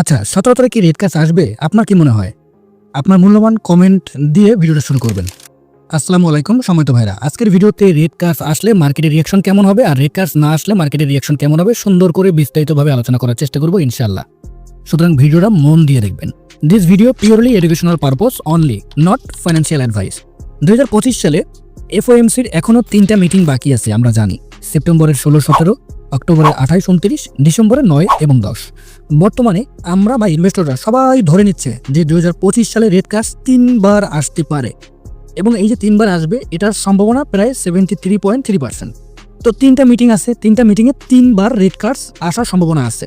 আচ্ছা সতেরো তারিখ রেড কাজ আসবে? আপনার কি মনে হয়? আপনার মূল্যবান কমেন্ট দিয়ে ভিডিওটা শুরু করবেন। আসসালামু আলাইকুম সময়ত ভাইরা। আজকের ভিডিওতে রেড কার্স আসলে মার্কেটের রিয়াকশন কেমন হবে? আর রেড কার্স না আসলে মার্কেটের রিয়াকশন কেমন হবে? সুন্দর করে বিস্তারিতভাবে আলোচনা করার চেষ্টা করব ইনশাল্লাহ সুতরাং ভিডিওটা মন দিয়ে দেখবেন। This video purely educational purpose only not financial advice দু হাজার পঁচিশ সালে এফওএমসির এখনও তিনটা মিটিং বাকি আছে, আমরা জানি। সেপ্টেম্বরের ষোলো, সতেরো অক্টোবরের আঠাইশ উনত্রিশ ডিসেম্বরে নয় এবং দশ। বর্তমানে আমরা বা ইনভেস্টররা সবাই ধরে নিচ্ছে যে দু হাজার পঁচিশ সালে রেড কার্স তিনবার আসতে পারে এবং এই যে তিনবার আসবে, এটার সম্ভাবনা প্রায় seventy three point three percent তো তিনটা মিটিং আছে, তিনটা মিটিংয়ে তিনবার রেড কার্ডস আসার সম্ভাবনা আছে।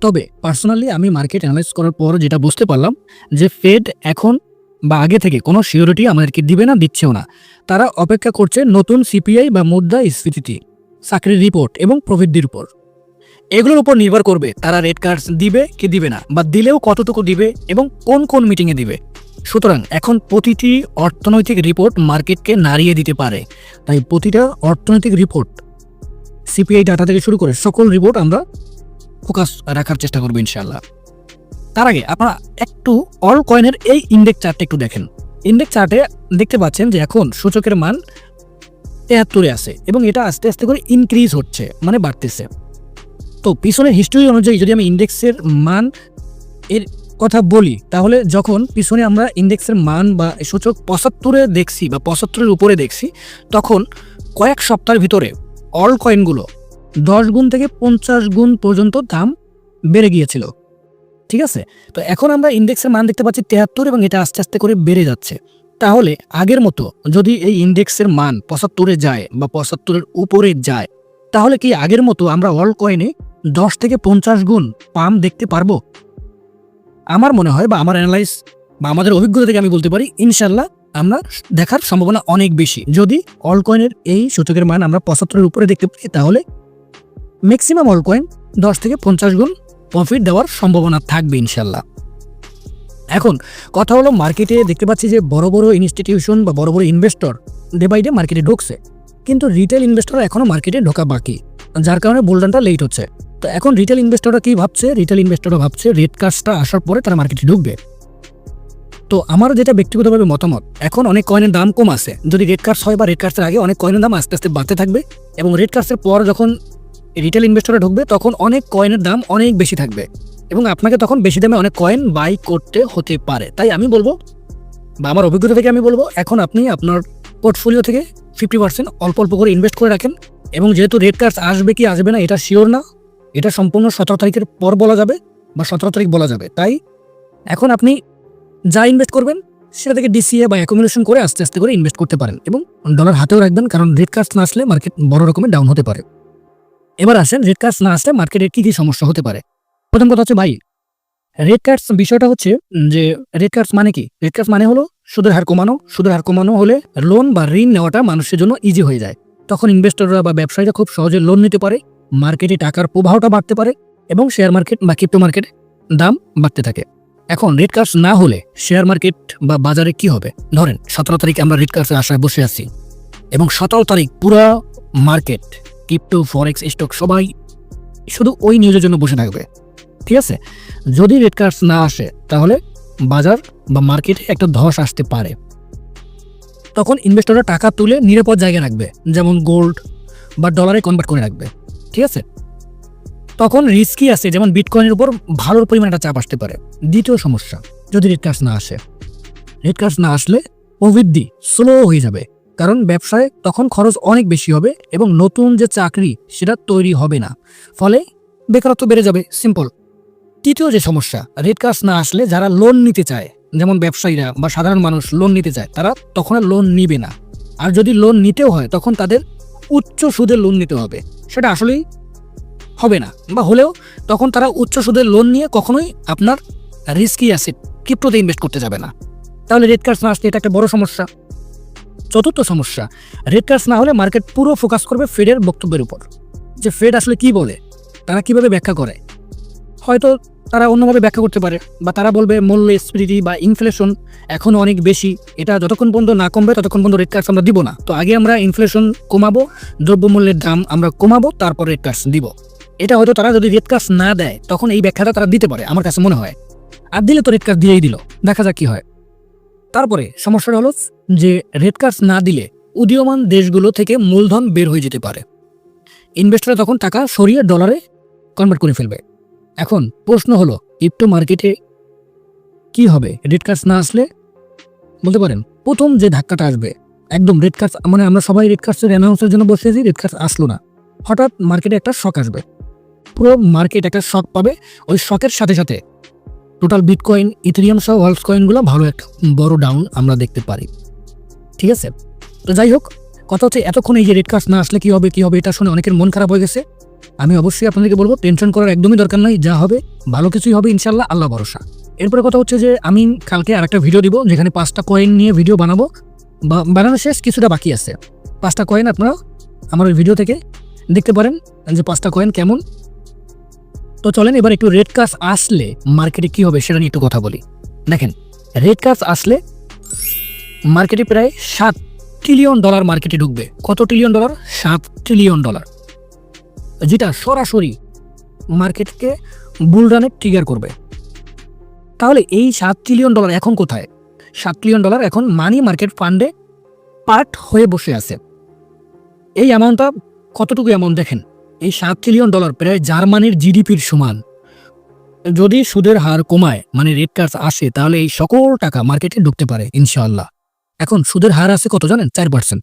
তবে পার্সোনালি আমি মার্কেট অ্যানালাইজ করার পর যেটা বুঝতে পারলাম যে ফেড এখন বা আগে থেকে কোনো সিওরিটি আমাদেরকে দিবে না, দিচ্ছেও না। তারা অপেক্ষা করছে নতুন সিপিআই বা মুদ্রা স্ফীতি চাকরির রিপোর্ট এবং প্রবৃদ্ধির উপর। এগুলোর উপর নির্ভর করবে তারা রেড কার্ডস দিবে কি দিবে না, বা দিলেও কতটুকু দিবে এবং কোন কোন মিটিংয়ে দিবে। সুতরাং এখন প্রতিটি অর্থনৈতিক রিপোর্ট মার্কেটকে নাড়িয়ে দিতে পারে। তাই প্রতিটা অর্থনৈতিক রিপোর্ট সিপিআই ডাটা থেকে শুরু করে সকল রিপোর্ট আমরা ফোকাস রাখার চেষ্টা করব ইনশাল্লাহ তার আগে আপনারা একটু অল কয়েনের এই ইন্ডেক্স চার্টটা একটু দেখেন। ইন্ডেক্স চার্টে দেখতে পাচ্ছেন যে এখন সূচকের মান তেহাত্তরে আসে এবং এটা আস্তে আস্তে করে ইনক্রিজ হচ্ছে মানে বাড়তেছে। তো পিছনের হিস্টোরি অনুযায়ী যদি আমি ইন্ডেক্সের মান এর কথা বলি, তাহলে যখন পিছনে আমরা ইন্ডেক্সের মান বা সূচক পঁচাত্তরে দেখছি বা পঁচাত্তরের উপরে দেখছি, তখন কয়েক সপ্তাহের ভিতরে অল কয়েনগুলো দশ গুণ থেকে পঞ্চাশ গুণ পর্যন্ত দাম বেড়ে গিয়েছিল। ঠিক আছে? তো এখন আমরা ইন্ডেক্সের মান দেখতে পাচ্ছি তেহাত্তর এবং এটা আস্তে আস্তে করে বেড়ে যাচ্ছে। তাহলে আগের মতো যদি এই ইন্ডেক্সের মান পঁচাত্তরে যায় বা পঁচাত্তরের উপরে যায়, তাহলে কি আগের মতো আমরা অল কয়েনে দশ থেকে পঞ্চাশ গুণ পাম দেখতে পারব? আমার মনে হয় বা আমার অ্যানালাইজ বা আমাদের অভিজ্ঞতা থেকে আমি বলতে পারি, ইনশাল্লাহ আমরা দেখার সম্ভাবনা অনেক বেশি। যদি অল কয়েনের এই সূচকের মান আমরা পঁচাত্তরের উপরে দেখতে পাই তাহলে ম্যাক্সিমাম অল কয়েন দশ থেকে পঞ্চাশ গুণ প্রফিট দেওয়ার সম্ভাবনা থাকবে, ইনশাল্লাহ। এখন কথা হলো মার্কেটে দেখতে পাচ্ছি যে বড় বড় ইনস্টিটিউশন বা বড় বড় ইনভেস্টর ডে বাই ডে মার্কেটে ঢুকছে। কিন্তু রিটেল ইনভেস্টর এখনও মার্কেটে ঢোকা বাকি, যার কারণে বোল্ডানটা লেট হচ্ছে। তো এখন রিটেল ইনভেস্টররা কী ভাবছে? রিটেল ইনভেস্টররা ভাবছে রেড কার্ডসটা আসার পরে তারা মার্কেটে ঢুকবে। তো আমার যেটা ব্যক্তিগতভাবে মতামত, এখন অনেক কয়েনের দাম কম আছে। যদি রেড কার্ডস হয় বা রেড কার্ডসের আগে অনেক কয়েনের দাম আস্তে আস্তে বাড়তে থাকবে এবং রেড কার্ডসের পর যখন রিটেল ইনভেস্টররা ঢুকবে, তখন অনেক কয়েনের দাম অনেক বেশি থাকবে। এবং আপনাকে তখন বেশি দামে অনেক কয়েন বাই করতে হতে পারে। তাই আমি বলব, বা আমার অভিজ্ঞতা থেকে আমি বলব, এখন আপনি আপনার পোর্টফোলিও থেকে ফিফটি পার্সেন্ট অল্প অল্প করে ইনভেস্ট করে রাখেন এবং যেহেতু রেড কার্ডস আসবে কি আসবে না, এটা শিওর না, এটা সম্পূর্ণ সতেরো তারিখের পর বলা যাবে বা সতেরো তারিখ বলা যাবে। তাই এখন আপনি যা ইনভেস্ট করবেন, সেটা থেকে ডিসিএ বা অ্যাকোমোডেশন করে আস্তে আস্তে করে ইনভেস্ট করতে পারেন এবং ডলার হাতেও রাখবেন, কারণ রেড কার্ডস না আসলে মার্কেট বড় রকমের ডাউন হতে পারে। এবার আসেন রেড কার্ডস না আসলে মার্কেটের কী কী সমস্যা হতে পারে? প্রথম কথা হচ্ছে ভাই রেড কার্ডস বিষয়টা হচ্ছে যে রেড কার্ডস মানে কি? রেড কার্ডস মানে হলো সুদের হার কমানো, সুদের হার কমানো হলে লোন বা ঋণ নেওয়াটা মানুষের জন্য ইজি হয়ে যায়। তখন ইনভেস্টররা বা ব্যবসায়ীরা খুব সহজে লোন নিতে পারে মার্কেটে টাকার প্রবাহটা বাড়তে পারে এবং শেয়ার মার্কেট বা ক্রিপ্টো মার্কেট দাম বাড়তে থাকে। এখন রেড কার্ডস না হলে শেয়ার মার্কেট বা বাজারে কি হবে? ধরেন, সতেরো তারিখ আমরা রেড কার্ডসের আশায় বসে আছি এবং সতেরো তারিখ পুরো মার্কেট ক্রিপ্টো ফরেক্স স্টক সবাই শুধু ওই নিউজের জন্য বসে থাকবে। ঠিক আছে? যদি রেড কার্ডস না আসে, তাহলে বাজার বা মার্কেটে একটা ধস আসতে পারে। তখন ইনভেস্টররা টাকা তুলে নিরাপদ জায়গায় রাখবে, যেমন গোল্ড বা ডলারে কনভার্ট করে রাখবে, ঠিক আছে? তখন রিস্কি আছে, যেমন বিটকয়েনের উপর ভালো পরিমাণে একটা চাপ আসতে পারে। দ্বিতীয় সমস্যা, যদি রেড কার্ডস না আসে। রেড কার্ডস না আসলে প্রবৃদ্ধি স্লো হয়ে যাবে, কারণ ব্যবসায় তখন খরচ অনেক বেশি হবে এবং নতুন যে চাকরি, সেটা তৈরি হবে না। ফলে বেকারত্ব বেড়ে যাবে সিম্পল তৃতীয় যে সমস্যা রেড কার্ডস না আসলে যারা লোন নিতে চায়, যেমন ব্যবসায়ীরা বা সাধারণ মানুষ লোন নিতে চায়, তারা তখন আর লোন নিবে না। আর যদি লোন নিতেও হয়, তখন তাদের উচ্চ সুদের লোন নিতে হবে। সেটা আসলেই হবে না। বা হলেও তখন তারা উচ্চ সুদের লোন নিয়ে কখনোই আপনার রিস্কি অ্যাসেট ক্রিপ্টোতে ইনভেস্ট করতে যাবে না। তাহলে রেড কার্ডস না আসলে এটা একটা বড় সমস্যা। চতুর্থ সমস্যা রেড কার্ডস না হলে মার্কেট পুরো ফোকাস করবে ফেডের বক্তব্যের উপর। যে ফেড আসলে কি বলে, তারা কীভাবে ব্যাখ্যা করে? হয়তো তারা অন্যভাবে ব্যাখ্যা করতে পারে বা তারা বলবে মূল্য স্ফীতি বা ইনফ্লেশন এখনও অনেক বেশি। এটা যতক্ষণ পর্যন্ত না কমবে, ততক্ষণ পর্যন্ত রেড কার্ডস আমরা দিব না। তো আগে আমরা ইনফ্লেশন কমাবো, দ্রব্যমূল্যের দাম আমরা কমাবো, তারপর রেড কার্ডস দিব। এটা হয়তো তারা যদি রেড কার্ড না দেয়, তখন এই ব্যাখ্যাটা তারা দিতে পারে, আমার কাছে মনে হয়। আর দিলে তো রেড কার্ড দিয়েই দিল, দেখা যাক কি হয়। তারপরে সমস্যাটা হলো যে রেড কার্ড না দিলে উদীয়মান দেশগুলো থেকে মূলধন বের হয়ে যেতে পারে। ইনভেস্টররা তখন টাকা সরিয়ে ডলারে কনভার্ট করে ফেলবে। এখন প্রশ্ন হলো ক্রিপ্টো মার্কেটে কি হবে? রেড কার্ড না আসলে? বলতে পারেন, প্রথম যে ধাক্কাটা আসবে, একদম রেড কার্ড মানে আমরা সবাই রেড কার্ডসের অ্যানাউন্সের জন্য বসে আছি রেড কার্ড আসলো না। হঠাৎ মার্কেটে একটা শখ আসবে। পুরো মার্কেট একটা শখ পাবে। ওই শখের সাথে সাথে টোটাল বিটকয়েন ইথেরিয়াম সহ ওয়ার্ল্ড কয়েনগুলো ভালো একটা বড় ডাউন আমরা দেখতে পারি। ঠিক আছে? তো যাই হোক, কথা হচ্ছে এতক্ষণ এই যে রেড কার্ড না আসলে কী হবে কী হবে, এটা শুনে অনেকের মন খারাপ হয়ে গেছে। আমি অবশ্যই আপনাদেরকে বলব টেনশন করার একদমই দরকার নাই, যা হবে, ভালো কিছুই হবে ইনশাল্লাহ আল্লাহ ভরসা। এরপরে কথা হচ্ছে যে, আমি কালকে আরেকটা ভিডিও দিব, যেখানে পাঁচটা কয়েন নিয়ে ভিডিও বানাবো। বানানো শেষ, কিছুটা বাকি আছে। পাঁচটা কয়েন আপনারা আমার ওই ভিডিও থেকে দেখতে পারেন, যে পাঁচটা কয়েন কেমন। তো চলেন, এবার একটু রেড কার্স আসলে মার্কেটে কি হবে সেটা নিয়ে একটু কথা বলি। দেখেন রেড কার্স আসলে মার্কেটে প্রায় সাত ট্রিলিয়ন ডলার মার্কেটে ঢুকবে। কত ট্রিলিয়ন ডলার সাত ট্রিলিয়ন ডলার যেটা সরাসরি মার্কেটকে বুলরানে ট্রিগার করবে। তাহলে এই সাত ট্রিলিয়ন ডলার এখন কোথায়? সাত ট্রিলিয়ন ডলার এখন মানি মার্কেট ফান্ডে পার্ট হয়ে বসে আছে। এই অ্যামাউন্টটা কতটুকু অ্যামাউন্ট দেখেন? এই সাত ট্রিলিয়ন ডলার প্রায় জার্মানির জিডিপির সমান। যদি সুদের হার কমায় মানে রেট কার্ড আসে, তাহলে এই সকল টাকা মার্কেটে ঢুকতে পারে, ইনশাআল্লাহ। এখন সুদের হার আছে কত জানেন? চার পার্সেন্ট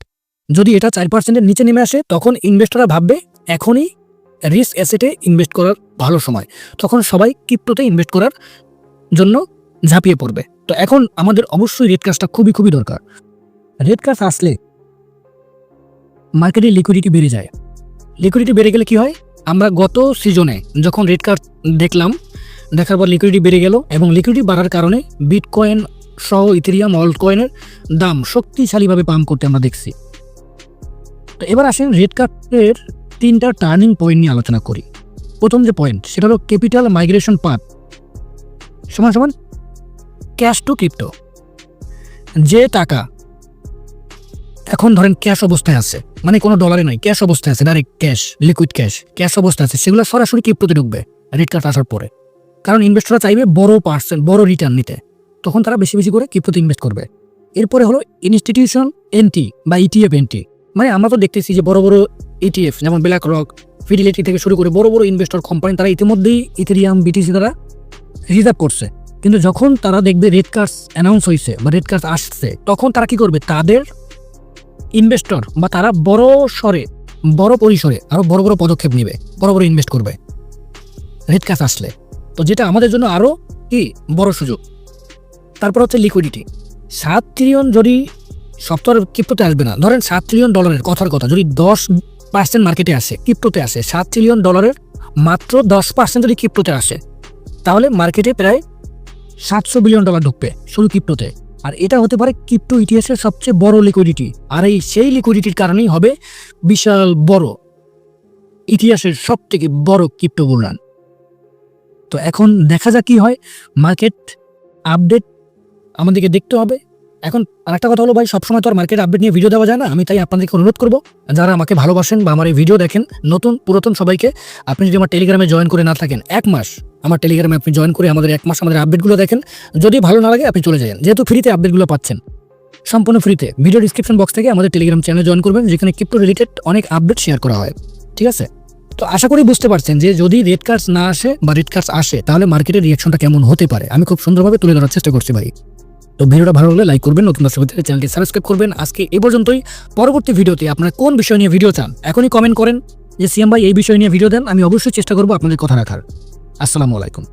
যদি এটা চার পার্সেন্টের নিচে নেমে আসে, তখন ইনভেস্টররা ভাববে, এখনই রিস্ক অ্যাসেটে ইনভেস্ট করার ভালো সময়। তখন সবাই ক্রিপ্টোতে ইনভেস্ট করার জন্য ঝাঁপিয়ে পড়বে। তো এখন আমাদের অবশ্যই রেড কার্ডটা খুবই খুবই দরকার। রেড কার্ড আসলে মার্কেটে লিকুইডিটি বেড়ে যায়। লিকুইডিটি বেড়ে গেলে কি হয়? আমরা গত সিজনে যখন রেড কার্ড দেখলাম, দেখার পর লিকুইডিটি বেড়ে গেল এবং লিকুইডিটি বাড়ার কারণে বিটকয়েন সহ ইথেরিয়াম অল্ট কয়েনের দাম শক্তিশালীভাবে পাম্প করতে আমরা দেখছি। তো এবার আসেন রেড কার্ডের তিনটা টার্নিং পয়েন্ট নিয়ে আলোচনা করি। প্রথম যে পয়েন্ট সেটা হলো ক্যাপিটাল মাইগ্রেশন পাথ সমান সমান ক্যাশ টু ক্রিপ্টো যে টাকা এখন ধরেন ক্যাশ অবস্থায় আছে মানে কোনো ডলারে নয় ক্যাশ অবস্থায় আছে direct cash liquid cash cash অবস্থায় আছে, সেগুলো সরাসরি ক্রিপ্টোতে ঢুকবে রেড কার্ড আসার পরে। কারণ ইনভেস্টররা চাইবে বড় পার্সেন্ট বড় রিটার্ন নিতে। তখন তারা বেশি বেশি করে ক্রিপ্টোতে ইনভেস্ট করবে। এরপরে হলো ইনস্টিটিউশন এনটি বা ইটিএফ এনটি মানে আমরা তো দেখতেছি যে বড় বড় ইটিএফ যেমন ব্ল্যাক রক ফিডিলিটি থেকে শুরু করে বড় বড় ইনভেস্টর কোম্পানি তারা ইতিমধ্যেই ইথেরিয়াম বিটিসি তারা রিজার্ভ করছে। কিন্তু যখন তারা দেখবে রেড কার্ডস অ্যানাউন্স হয়েছে বা রেড কার্ডস আসছে, তখন তারা কি করবে? তাদের ইনভেস্টর বা তারা বড় স্বরে বড় পরিসরে আরও বড় বড় পদক্ষেপ নেবে, বড় বড় ইনভেস্ট করবে রেড কার্ড আসলে। তো যেটা আমাদের জন্য আরও কি? বড় সুযোগ। তারপর হচ্ছে লিকুইডিটি সাত ট্রিলিয়ন যদি সপ্তাহ ক্রিপ্টোতে আসবে না, ধরেন সাত ট্রিলিয়ন ডলারের কথার কথা, যদি দশ পার্সেন্ট মার্কেটে আসে, ক্রিপ্টোতে আসে, সাত ট্রিলিয়ন ডলারের মাত্র দশ পার্সেন্ট যদি ক্রিপ্টোতে আসে। তাহলে মার্কেটে প্রায় সাতশো বিলিয়ন ডলার ঢুকবে শুধু ক্রিপ্টোতে। আর এটা হতে পারে ক্রিপ্টো ইতিহাসের সবচেয়ে বড় লিকুইডিটি আর এই সেই লিকুইডিটির কারণেই হবে বিশাল বড় ইতিহাসের সব থেকে বড় ক্রিপ্টো বুলরান তো এখন দেখা যাক কি হয়, মার্কেট আপডেট আমাদেরকে দেখতে হবে। এখন আরেকটা কথা হলো ভাই, সবসময় তো আর মার্কেট আপডেট নিয়ে ভিডিও দেওয়া যায় না। আমি তাই আপনাদেরকে অনুরোধ করব, যারা আমাকে ভালোবাসেন বা আমার এই ভিডিও দেখেন, নতুন, পুরাতন সবাইকে, আপনি যদি আমার টেলিগ্রামে জয়েন করে না থাকেন, এক মাস আমার টেলিগ্রামে আপনি জয়েন করে আমাদের এক মাস আমাদের আপডেটগুলো দেখেন। যদি ভালো না লাগে, আপনি চলে যাবেন, যেহেতু ফ্রিতে আপডেটগুলো পাচ্ছেন। সম্পূর্ণ ফ্রিতে ভিডিও ডিসক্রিপশন বক্স থেকে আমাদের টেলিগ্রাম চ্যানেলে জয়েন করবেন, যেখানে ক্রিপ্টো রিলেটেড অনেক আপডেট শেয়ার করা হয়। ঠিক আছে? তো আশা করি বুঝতে পারছেন যে যদি রেড কার্ডস না আসে বা রেড কার্ডস আসে, তাহলে মার্কেটের রিয়াকশনটা কেমন হতে পারে? আমি খুব সুন্দরভাবে তুলে ধরার চেষ্টা করছি ভাই। তো ভিডিওটা ভালো হলে লাইক করবেন, নতুন দর্শক চ্যানেলটি সাবস্ক্রাইব করবেন। আজকে এই পর্যন্তই। পরবর্তী ভিডিওতে আপনারা কোন বিষয় নিয়ে ভিডিও চান, এখনই কমেন্ট করেন। যে সিএম ভাই এই বিষয় নিয়ে ভিডিও দেন, আমি অবশ্যই চেষ্টা করব আপনাদের কথা রাখার। আসসালামু আলাইকুম।